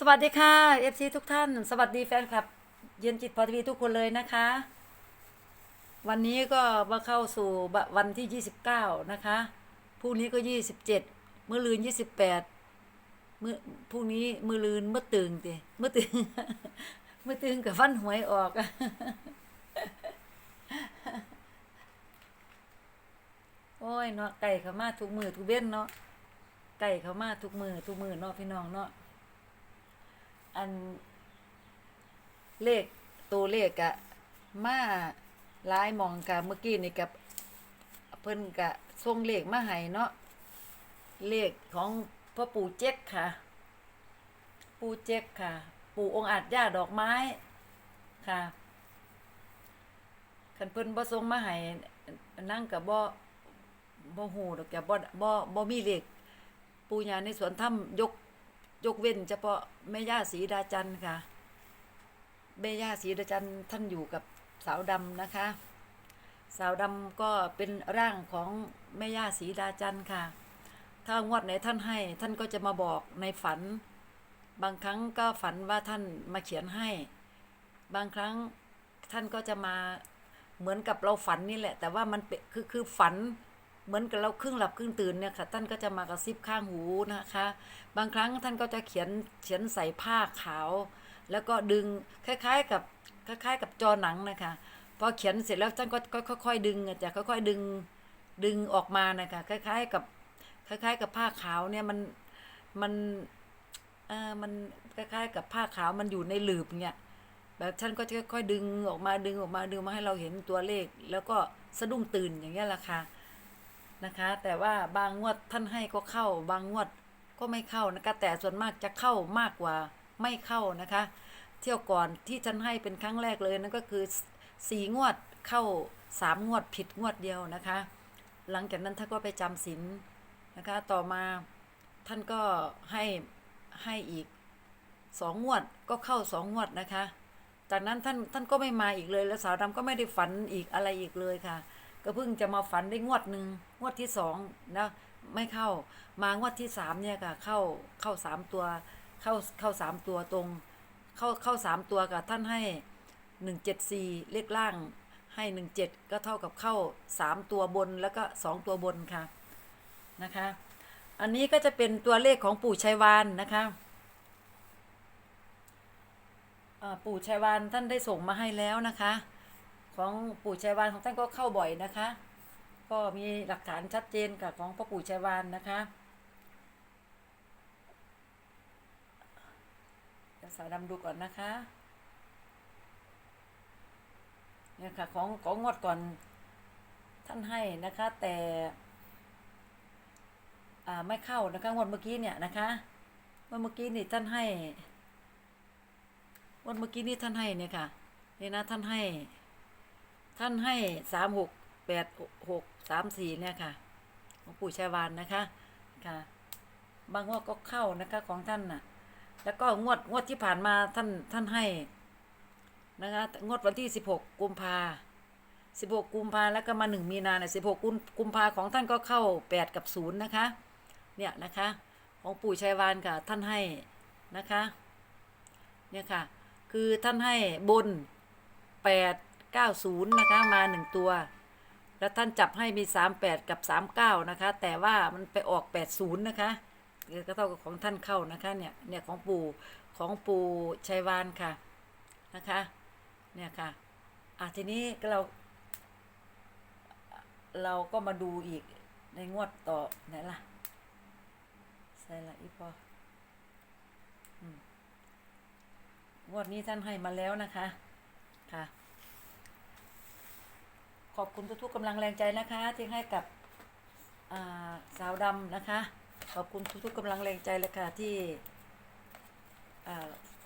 สวัสดีค่ะ FC ทุกท่าน สวัสดีแฟนคลับ เย็นจิตพอทีวีทุกคนเลยนะคะ วันนี้ก็มาเข้าสู่วันที่ 29 นะคะพรุ่งนี้ก็ 27 มื้อลืน 28 มื้อพรุ่งนี้มื้อลืนเมื้อตึงติมื้อตึงมื้อตึงกับฟันหวยออกโอ้ยเนาะไก่เขามาทุกมือทุกเว้นเนาะไก่เขามาทุกมือทุกมือเนาะพี่น้องเนาะ อันเลขตัวเลขอะมาหลายมองกะเมื่อกี้นี่กับเพิ่นกะส่งเลขมาให้เนาะเลขของพ่อปู่เจ๊กค่ะ ปู่เจ๊กค่ะ ปู่องค์อาจย่าดอกไม้ค่ะคันเพิ่นบ่ส่งมาให้นั่งกับบ่บ่ฮู้ดอกจ้ะบ่บ่บ่มีเลขปู่ย่าในสวนถ้ำยก ยกเว้นเฉพาะแม่ย่าศรีดาจันค่ะ แม่ย่าศรีดาจันท่านอยู่กับสาวดำนะคะ สาวดำก็เป็นร่างของแม่ย่าศรีดาจันค่ะ ถ้างวดไหนท่านให้ ท่านก็จะมาบอกในฝัน บางครั้งก็ฝันว่าท่านมาเขียนให้ บางครั้งท่านก็จะมาเหมือนกับเราฝันนี่แหละ แต่ว่ามันเป็นคือคือฝัน เหมือนกับเราครึ่งหลับครึ่งตื่นเนี่ยค่ะ ท่านก็จะมากระซิบข้างหูนะคะ บางครั้งท่านก็จะเขียนเขียนใส่ผ้าขาว แล้วก็ดึงคล้ายๆกับคล้ายๆ กับจอหนังนะคะพอเขียนเสร็จแล้วท่านก็ค่อยๆดึงจะค่อยๆดึงดึงออกมานะคะคล้าย ๆกับคล้าย ๆ กับผ้าขาวเนี่ยมันมันเออมันคล้ายๆ กับผ้าขาวมันอยู่ในหลืบเนี่ยแบบท่านก็จะค่อยๆดึงออกมาดึงออกมาดึงมาให้เราเห็นตัวเลข แล้วก็สะดุ้งตื่นอย่างเงี้ยแหละค่ะ นะคะ แต่ว่าบางงวดท่านให้ก็เข้า บางงวดก็ไม่เข้านะคะ แต่ส่วนมากจะเข้ามากกว่าไม่เข้านะคะ เที่ยวก่อนที่ท่านให้เป็นครั้งแรกเลยนั่นก็คือสี่งวดเข้าสามงวดผิดงวดเดียวนะคะ หลังจากนั้นท่านก็ไปจำศีลนะคะ ต่อมาท่านก็ให้ให้อีกสองงวดก็เข้าสองงวดนะคะ จากนั้นท่านท่านก็ไม่มาอีกเลย แล้วสาวดำก็ไม่ได้ฝันอีกอะไรอีกเลยค่ะ ก็เพิ่งจะมาฝันได้งวดหนึ่งงวดที่สองนะไม่เข้ามางวดที่สามเนี่ยค่ะ เข้าเข้าสามตัว เข้าเข้าสามตัวตรง เข้าเข้าสามตัวกับท่านให้หนึ่งเจ็ดสี่เลขล่างให้หนึ่งเจ็ดก็เท่ากับเข้าสามตัวบนแล้วก็สองตัวบนค่ะนะคะ อันนี้ก็จะเป็นตัวเลขของปู่ชัยวานนะคะปู่ชัยวานท่านได้ส่งมาให้แล้วนะคะ ของปู่ชัยวานของท่านก็เข้าบ่อยนะคะ ก็มีหลักฐานชัดเจนกับของพ่อปู่ชัยวานนะคะเดี๋ยวสาวดำดูก่อนนะคะเนี่ยค่ะของของงวดก่อนท่านให้นะคะ แต่อ่าไม่เข้านะคะงวดเมื่อกี้เนี่ยนะคะงวดเมื่อกี้นี่ท่านให้งวดเมื่อกี้นี่ท่านให้เนี่ยค่ะนี่นะท่านให้ ท่านให้สามหกแปดหกสามสี่เนี่ยค่ะของปู่ชัยวานนะคะค่ะ บางงวดก็เข้านะคะของท่านน่ะ แล้วก็งวดงวดที่ผ่านมาท่านท่านให้นะคะงวดวันที่สิบหกกุมภาสิบหกกุมภาแล้วก็มาหนึ่งมีนาเนี่ยสิบหกกุมภาของท่านก็เข้าแปดกับศูนย์นะคะ เนี่ยนะคะ ของปู่ชัยวานค่ะท่านให้นะคะ เนี่ยค่ะ คือท่านให้บนแปด 90 นะคะ มา 1 ตัว แล้วท่านจับให้มี 38 กับ 39 นะคะ แต่ว่ามันไปออก 80 นะคะก็เท่ากับของท่านเข้านะคะ เนี่ย เนี่ยของปู่ของปู่ชัยวานค่ะนะคะ เนี่ยค่ะอะทีนี้ก็เรา เราก็มาดูอีกในงวดต่อไหนล่ะใส่ละอีพองวดนี้ท่านให้มาแล้วนะคะ ค่ะ ขอบคุณทุกๆกำลังแรงใจนะคะ ที่ให้กับาสาวดำนะคะ ขอบคุณทุกๆกำลังแรงใจเลยค่ะที่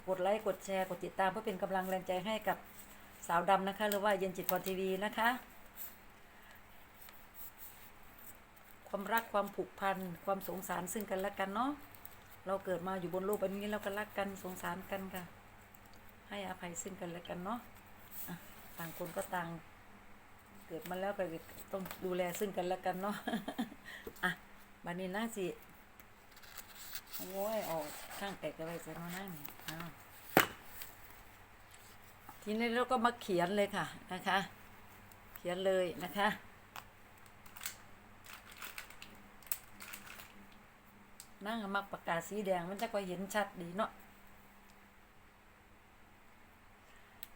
กดไลค์กดแชร์กดติดตามเพื่อเป็นกำลังแรงใจให้กับสาวดำนะคะ หรือว่าเย็นจิตพรทีวีนะคะ ความรักความผูกพันความสงสารซึ่งกันและกันเนาะเราเกิดมาอยู่บนโลกใบบนี้เราก็รักกันสงสารกันค่ะ ให้อภัยซึ่งกันและกันเนาะต่างคนก็ต่าง กิดมาแล้วก็ต้องดูแลซึ่งกันและกันเนาะอะบันนี้นะสิโอ้ยออกข้างแตกก็ไปใส่มานั่งนี่อ้าวทีนี้เราก็มาเขียนเลยค่ะนะคะ เขียนเลยนะคะนั่งมักปากกาสีแดงมันจะก็เห็นชัดดีเนาะ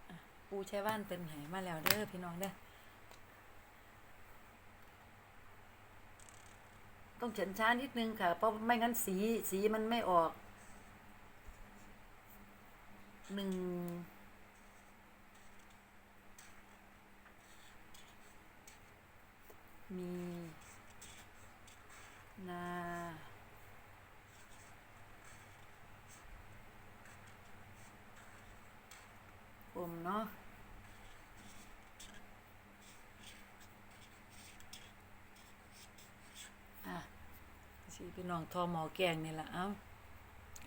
อะปูใช้ว่านเป็นไหมาแล้วเด้อพี่น้องเด้อ ต้องเฉินช้านิดนึงค่ะ เพราะไม่งั้นสีสีมันไม่ออกหนึ่งมีนาคมเนาะอะสิ พี่น้องทอหมอแกงนี่แหละเอ้า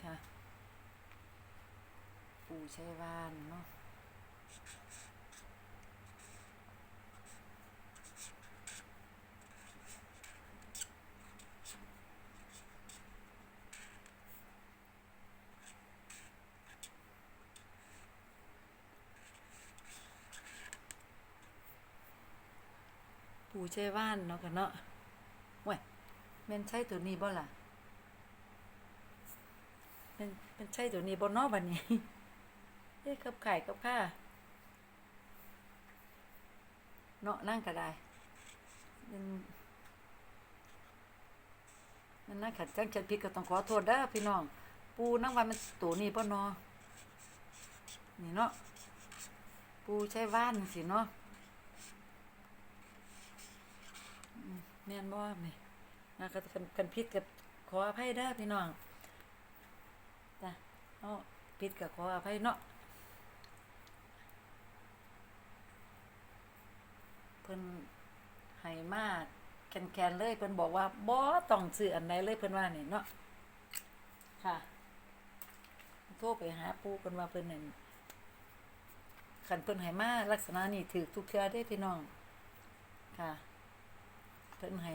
ค่ะ ปูใช้ว่านเนาะปูใช้ว่านเนาะกันเนาะ ม่นใช่ตัวนี้บ่ล่ะเป็นเป็นใช่ตัวนี้บ่นาะบัดนี้เอ๊ะกับไข่กับข้าเนาะนั่งก็ได้มันมันนั่งขัดจังจันพิดก็ต้องขอโทษเด้อพี่น้อง ปูนั่งวันมันตัวนี้ป่นาะนี่เนาะปูใช้ว่านสิเนาะแม่นบ่นี่ นะก็กันกันพิดกับขออภัยเด้อพี่น้องจ้ะเนาะพิดกับขออภัยเนาะเพิ่นให้มาแคนๆเลยเพิ่นบอกว่าบ่ต้องซื้ออันใดเลยเพิ่นว่านี่เนาะค่ะโทรไปหาปู่เพิ่นว่าเพิ่นนั่นคันเพิ่นให้มาลักษณะนี้ถือทุกเทื่อเด้พี่น้องค่ะ เพิ่นให้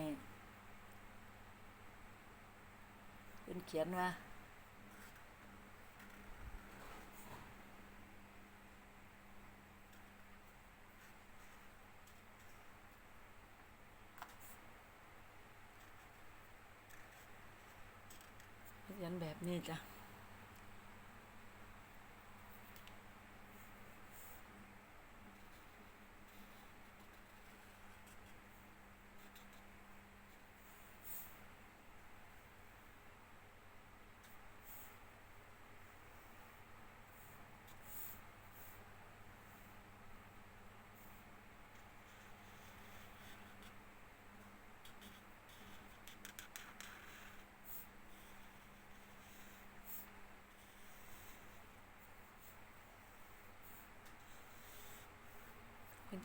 เป็นเขียนว่าเขียนแบบนี้จ้ะ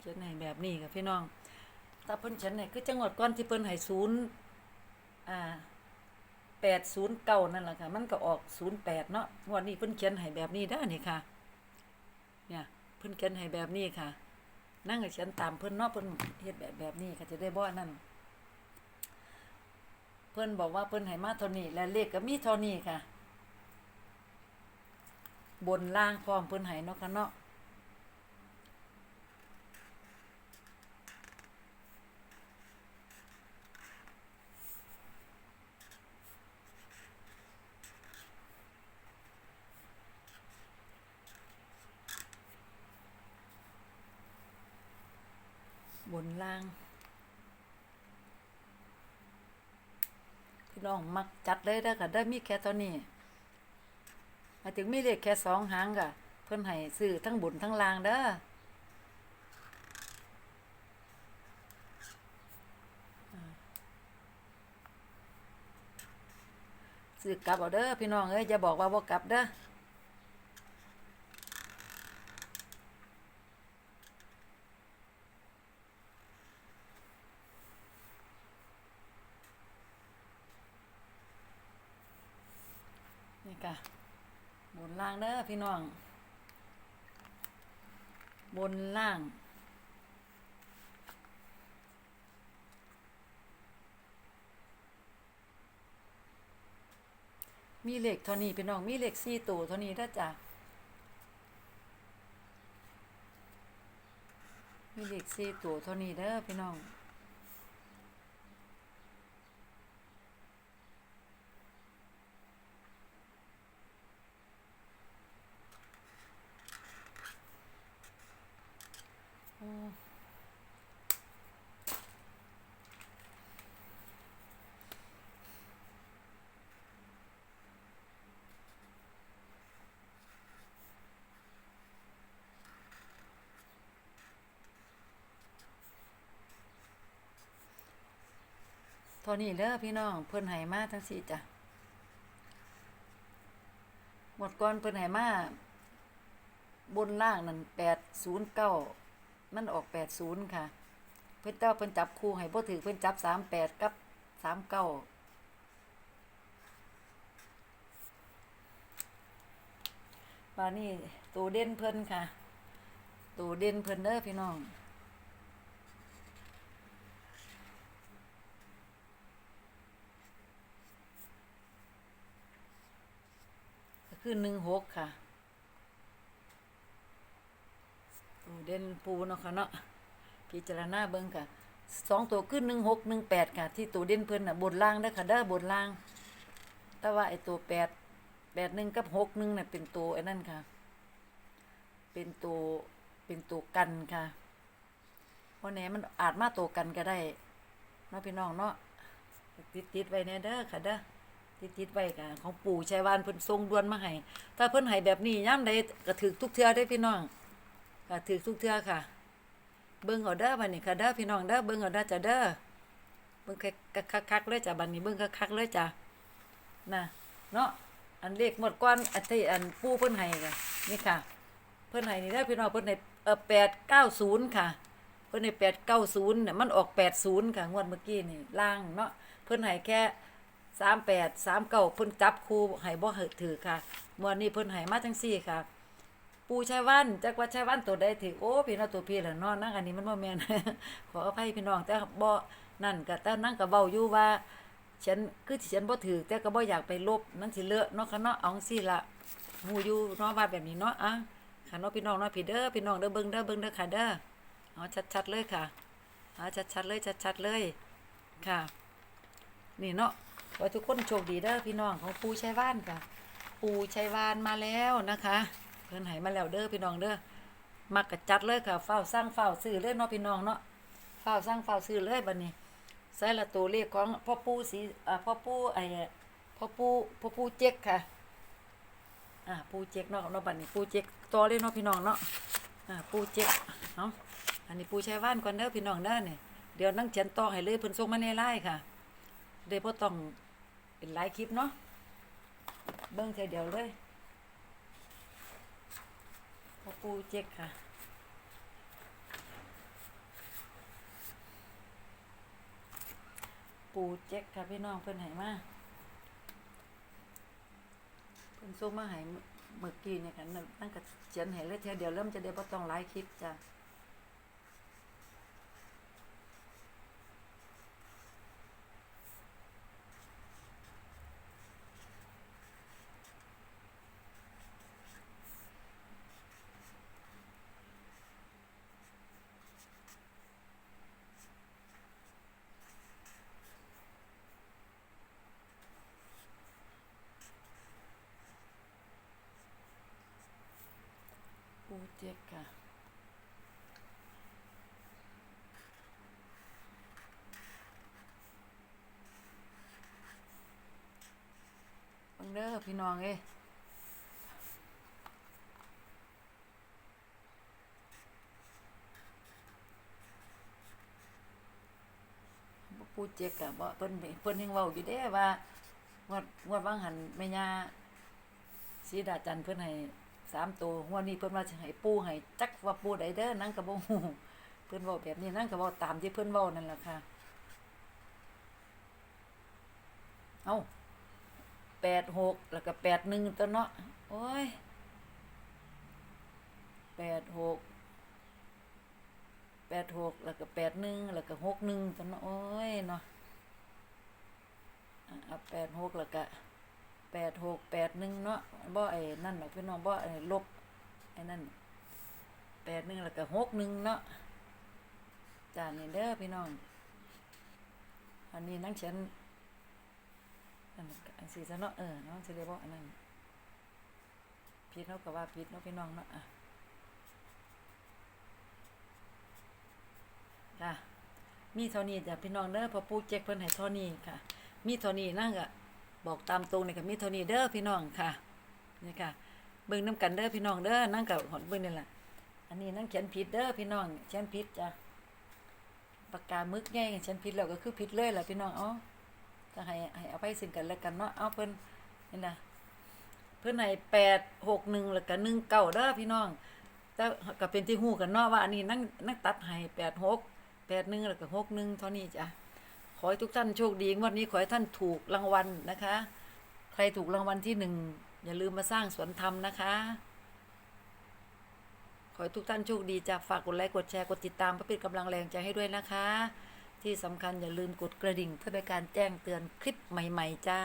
เพิ่นเขียนให้แบบนี้ค่ะพี่น้องถ้าเพิ่นเขียนให้คือจังหวัดก่อนที่เพิ่นให้ศูนย์อ่าแปดศูนย์เก้านั่นแหละค่ะ มันก็ออกศูนย์แปดเนาะวันนี้เพิ่นเขียนให้แบบนี้เด้นี่ค่ะ เนี่ยเพิ่นเขียนให้แบบนี้ค่ะ นั่งก็เขียนตามเพิ่นเนาะเพิ่นเฮ็ดแบบแบบนี้ค่ะจะได้บ่นั่นเพิ่นบอกว่าเพิ่นให้มาเท่านี้และเลขก็มีเท่านี้ค่ะ บนล่างพร้อมเพิ่นให้เนาะค่ะเนาะ บนล่าง พี่น้องมักจัดเลยเด้ค่ะได้มีแค่ตอนนี้มาถึงมีเลขแค่สองหางค่ะ เพิ่นให้ซื้อทั้งบุญทั้งลางเด้อซื้อกลับเอาเด้อพี่น้องเอ้ยอย่าบอกว่าบ่กลับเด้อ นี่ค่ะบนล่างเด้อพี่น้อง บนล่าง มีเหลขเท่านี้พี่น้อง มีเหลขสี่ตัวเท่านี้เด้อจ้ะมีเหลขสี่ตัวเท่านี้เด้อพี่น้อง ท่านี้เด้อพี่น้องเพิ่นให้มาทั้งสี่จ้ะหมดก่อนเพิ่นให้มาบนล่างนั่นแปดศูนย์เก้ามันออกแปดศูนย์ค่ะ เพิ่นเจ้าเพิ่นจับคู่ให้บ่ถือเพิ่นจับสามแปดกับสามเก้าว่านี่ตัวเด่นเพิ่นค่ะตัวเด่นเพิ่นเด้อพี่น้อง คือหนึ่งหกค่ะตัวเด่นปูเนาะค่ะเนาะพิจารณาเบิ่งค่ะสองตัวขึ้นหนึ่งหกหนึ่งแปดค่ะ ที่ตัวเด่นเพิ่นน่ะบนล่างเด้ค่ะเด้บนล่าง แต่ว่าไอตัวแปดแปดหนึ่งกับหกหนึ่งน่ะเป็นตัวไอ้นั่นค่ะ เป็นตัวเป็นตัวกันค่ะเพราะแหนมันอาจมาตัวกันก็ได้เนาะพี่น้องเนาะติดติดไว้แน่เด้อค่ะเด้อ ติดติดไว้ค่ะของปู่ชัยวานเพิ่นทรงด่วนมาให้ถ้าเพิ่นให้แบบนี้ย่ำใดก็ถือทุกเทื่อได้พี่น้องก็ถือทุกเทื่อค่ะ เบิ่งเอาเด้อบัดนี้ค่ะเด้อพี่น้องเด้อเบิ่งเอาเด้อจ้ะเด้อเบิ่งคักๆเลยจ้ะบัดนี้เบิ่งคักๆเลยจ้ะน่ะเนาะอันเลขหมดก่อนอันที่อันปู่เพิ่นให้ค่ะนี่ค่ะ เพิ่นให้นี่ได้พี่น้องเพิ่นให้เอ่อ890ค่ะ เพิ่นให้890น่ะมันออก80ค่ะงวดเมื่อกี้นี่ล่างเนาะเพิ่นให้แค่ สามแปดสามเก้าเพิ่นจับคู่ให้บ่เหอะถือค่ะเมื่อนี้เพิ่นให้มาจังซี่ค่ะ ปูชัยวันจักว่าชัยวันตัวใดถือโอ้พี่น้องตัวพี่ล่ะเนาะนั่งอันนี้มันบ่แม่นขออภัยพี่น้องแต่บ่นั่นก็แต่นั่งก็เว้าอยู่ว่าฉันคือที่ฉันบ่ถือแต่ก็บ่อยากไปลบมันสิเลอะเนาะค่ะเนาะเอาจังซี่ล่ะฮู้อยู่เนาะว่าแบบนี้เนาะอะค่ะเนาะพี่น้องเนาะพี่เด้อพี่น้องเด้อเบิ่งเด้อเบิ่งเด้อค่ะเด้อเอาชัดๆเลยค่ะเอาชัดๆเลยชัดๆเลยค่ะ นี่เนาะ ขอให้ทุกคนโชคดีเด้อพี่น้องของปูชัยวานค่ะ ปูชัยวานมาแล้วนะคะ เพิ่นให้มาแล้วเด้อพี่น้องเด้อมักกะจัดเลยค่ะเฝ้าสร้างเฝ้าซื้อเลยเนาะพี่น้องเนาะเฝ้าสร้างเฝ้าซื้อเลยบัดนี้ใส่ละตัวเลขของพ่อปูสีอ่าพ่อปูไอ้พ่อปูพ่อปูเจ๊กค่ะอ่าปูเจ๊กเนาะเนาะบัดนี้ปูเจ๊กต่อเลยเนาะพี่น้องเนาะอ่าปูเจ๊กเนาะอันนี้ปูชัยวานก่อนเด้อพี่น้องเด้อเนี่ยเดี๋ยวนั่งเขียนต่อให้เลยเพิ่นส่งมาในไลน์ค่ะเดี๋ยวพ่อต้อง เป็นหลายคลิปเนาะเบิ้งแค่เดียวเลยพอปูเจ๊กค่ะปูเจ๊กค่ะพี่น้องเพิ่นให้มาเพิ่นส่งมาให้เมื่อกี้เนี่ยค่ะนั่นนั่นก็เขียนให้เลยแค่เดียวเริ่มจะได้พอต้องหลายคลิปจ้ะ อพี่น้องเอ้ปูเจ๊กอะบ่เพิ่นเพิ่นยังเว้าอยู่เด้ว่างวดงวดบางหันแม่ย่าศีดาจันเพิ่นให้สามตัวงวดนี้เพิ่นว่าสิให้ปูให้จักว่าปูใดเด้อนั่งก็บ่ฮู้เพิ่นเว้าแบบนี้นั่งก็เว้าตามที่เพิ่นเว้านั่นล่ะค่ะ เอ้า แปดหกแล้วก็แปดหนึ่งตัวเนาะโอ้ยแปดหกแปดหกแล้วก็แปดหนึ่งแล้วก็หกหนึ่งตัวเนาะโอ้ยเนาะอะเอาแปดหกแล้วก็แปดหกแปดหนึ่งเนาะบ่ไอ้นั่นหรอกพี่น้องบ่ไอ้ลบไอ้นั่นแปดหนึ่งแล้วก็หกหนึ่งเนาะจานนี่เด้อพี่น้องอันนี้นั่งเขียน อันอันสีซะเนาะเออเน้องสิได้บ่าอันนั้นผิดเนาะก็ว่าผิดเนาะพี่น้องเนาะอะค่ะมีเท่านี้จ้ะพี่น้องเด้อพอปูเจ๊กเพิ่นให้เท่านี้ค่ะ มีเท่านี้นั่งก็บอกตามตรงนี่ก็มีเท่านี้เด้อพี่น้องค่ะนี่ค่ะเบิ่งนํกันเด้อพี่น้องเด้อนั่งก็หอนเบิ่งนี่แหละอันนี้นั่งเขียนผิดเด้อพี่น้องเขียนผิดจ้ะปากกามึกแง่ฉันผิดแล้วก็คือผิดเลยแหละพี่น้องอ๋อ ก็ให้ให้อภัยซึ่งกันและกันเนาะเอาเพิ่นนี่นะเพิ่นให้แปดหกหนึ่งแล้วก็หนึ่งเก้าเด้อพี่น้องแต่ก็เป็นที่ฮู้กันเนาะว่าอันนี้นั่งนั่งตัดให้แปดหกแปดหนึ่งแล้วก็หกหนึ่งเท่านี้จ้ะขอให้ทุกท่านโชคดีวันนี้ขอให้ท่านถูกรางวัลนะคะ ใครถูกรางวัลที่หนึ่งอย่าลืมมาสร้างสวนธรรมนะคะ ขอให้ทุกท่านโชคดีจ้ะฝากกดไลค์กดแชร์กดติดตามเพื่อเป็นกำลังแรงใจให้ด้วยนะคะ ที่สำคัญอย่าลืมกดกระดิ่งเพื่อเป็นการแจ้งเตือนคลิปใหม่ ๆ จ้า